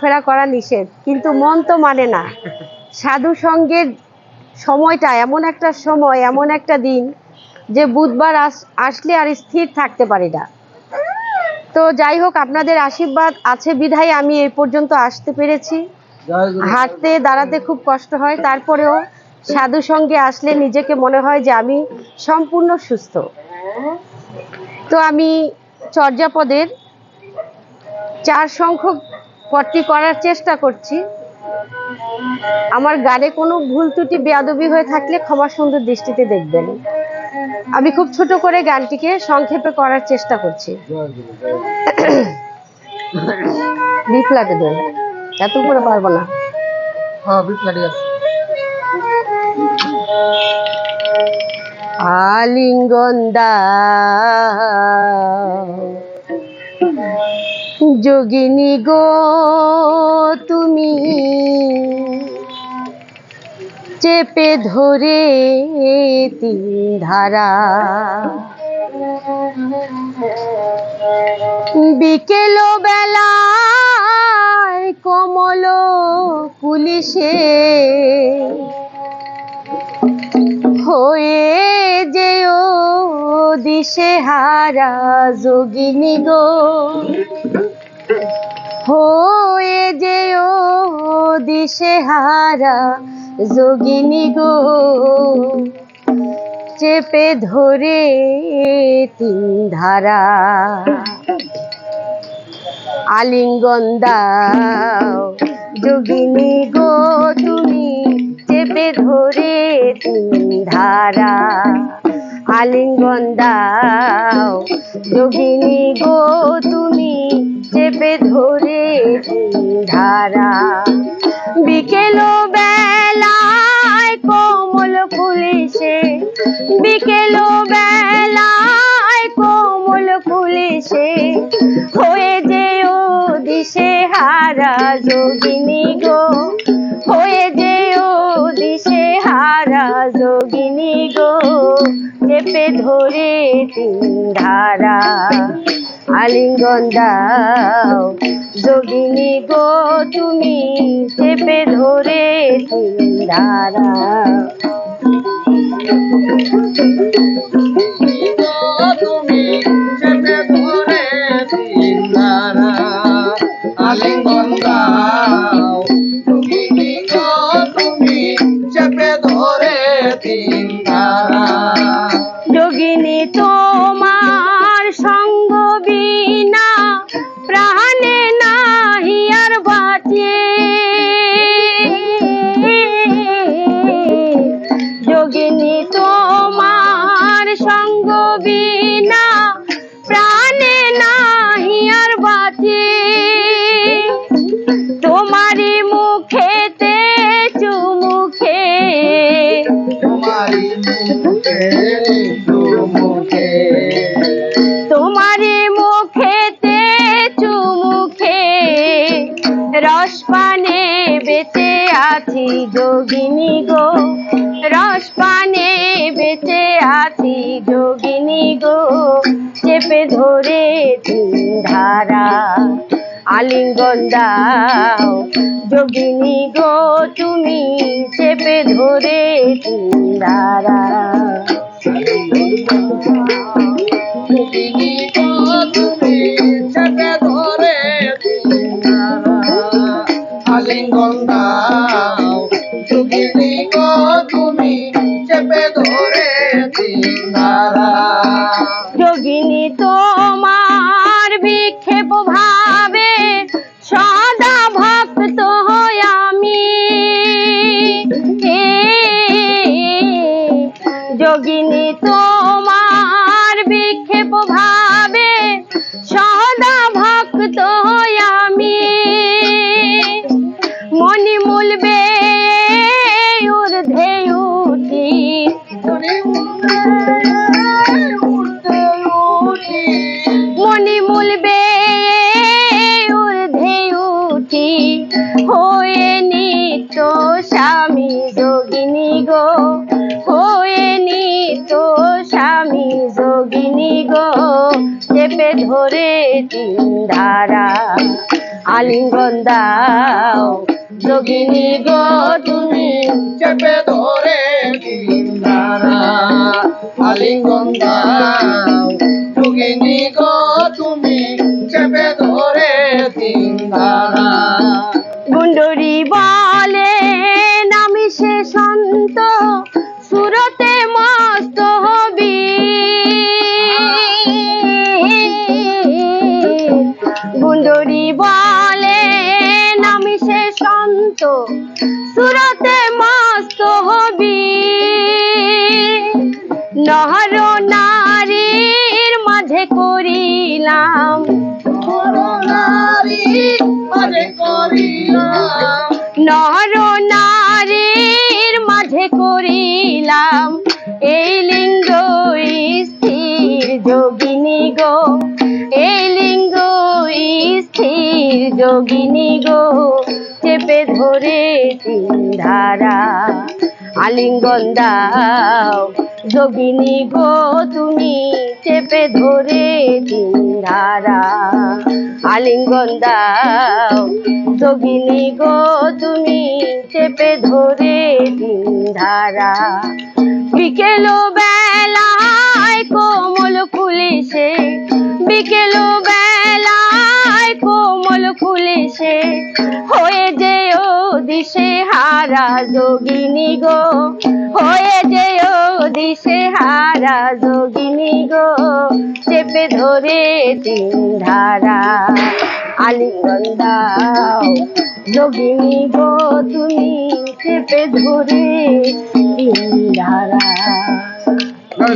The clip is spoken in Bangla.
ফেরা করা নিষেধ, কিন্তু মন তো মানে না। সাধু সঙ্গের সময়টা এমন একটা সময়, এমন একটা দিন যে বুধবার আস- আসলে আর স্থির থাকতে পারি না। তো যাই হোক, আপনাদের আশীর্বাদ আছে বিধায় আমি এই পর্যন্ত আসতে পেরেছি। হাঁটতে, দাঁড়াতে খুব কষ্ট হয়। তারপরেও সাধু সঙ্গে আসলে নিজেকে মনে হয় যে আমি সম্পূর্ণ সুস্থ। তো আমি চর্যাপদের চার সংখ্যক পটটি করার চেষ্টা করছি। আমার গানে কোনো ভুল ত্রুটি বেয়াদবি হয়ে থাকলে ক্ষমা সুন্দর দৃষ্টিতে দেখবেন। আমি খুব ছোট করে গানটিকে সংক্ষেপে করার চেষ্টা করছি। বিপ্লাটে দেন এত উপরে পারব না। হ্যাঁ আলিঙ্গন দাও যোগিনী গো, তুমি চেপে ধরে তিন ধারা। বিকেল বেলায় কমল পুলিশে হয়ে যেও দিশে হারা যোগিনী গো। হয়ে যেও দিশে হারা যোগিনী গো। চেপে ধরে তিন ধারা। আলিঙ্গন দাও যোগিনী গো, তুমি চেপে ধরে তিন ধারা। আলিঙ্গন দাও যোগিনী গো, তুমি চেপে ধরে ধারা। বিকেল বেলায় কোমল পুলিশে বিকেল বেলায় কোমল পুলিশে হয়ে যেও দিশে হারা যোগিনী গো, হয়ে যেও দিশে হারা যোগিনী গো, চেপে ধরে তিন ধারা। আলিঙ্গন দাও যোগিনী গো তুমি চেপে ধরে ধারা আলিঙ্গন দাও তুমি চেপে ধরে বেঁচে আছি যোগিনী গো। রস পানে বেঁচে আছি যোগিনী গো। চেপে ধরে ধারা, আলিঙ্গন দাও। যোগিনী গো, তুমি চেপে ধরে। ধারা তুমি যোগিনী তোমার বিক্ষেপ ভাবে সদা ভক্ত হই আমি যোগিনী তোমার ধারা আলিঙ্গন দাও যোগিনী গো তুমি চেপে ধরে দিনধারা আলিঙ্গন দাও যোগিনী গো নহর নারীর মাঝে করিলাম। নারী নারীর মাঝে করিলাম। এই লিঙ্গ স্থির যোগিনী গো, এই লিঙ্গ স্থির যোগিনী গো, চেপে ধরে ধারা। আলিঙ্গন দাও যোগিনী গো, তুমি চেপে ধরে ধারা। আলিঙ্গন দাও যোগিনী গো, তুমি চেপে ধরে ধারা। বিকেল বেলায় কোমল ফুলেছে বিকেল বেলায় যোগিনী গো, হয়ে যে ও দিশে হারা যোগিনী গো। চেপে ধরে তিন ধারা আলিঙ্গন দাও যোগিনী গো, তুমি চেপে ধরে তিন ধারা